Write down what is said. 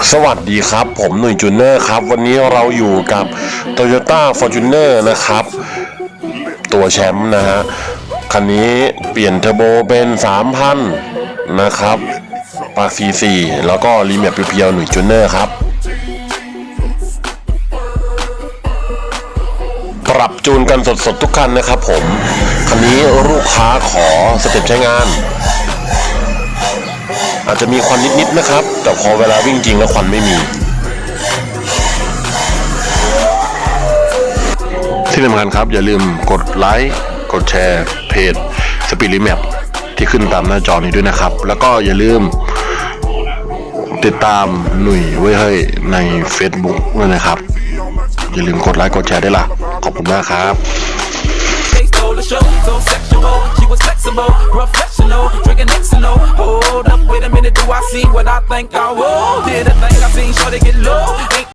สวัสดีครับ ผมหนุ่ยจูเนอร์ครับ วันนี้เราอยู่กับ Toyota Fortuner นะครับ ตัวแชมป์นะฮะ คันนี้เปลี่ยนเทอร์โบเป็น 3,000 นะครับปาซีซีแล้วก็รีเมียเพียวๆหนุ่ยจูเนอร์ครับ ปรับจูนกันสดๆทุกคันนะครับผม คันนี้ลูกค้าขอสเต็ปใช้งาน อาจจะมีควันนิดๆนะครับ แต่พอเวลาวิ่งจริงแล้วควันไม่มีที่สำคัญครับ อย่าลืมกดไลค์กดแชร์เพจ Spirit Map ที่ขึ้นตามหน้าจอนี้ด้วยนะครับ แล้วก็อย่าลืม ติดตามหนุ่ยไว้ให้ใน Facebook ด้วยนะครับ อย่าลืมกดไลค์กดแชร์ได้วยล่ะขอบคุณมากครับ So sexual, she was flexible, professional, drinking Xano. I see what I think I will? Did a thing I seen, sure they get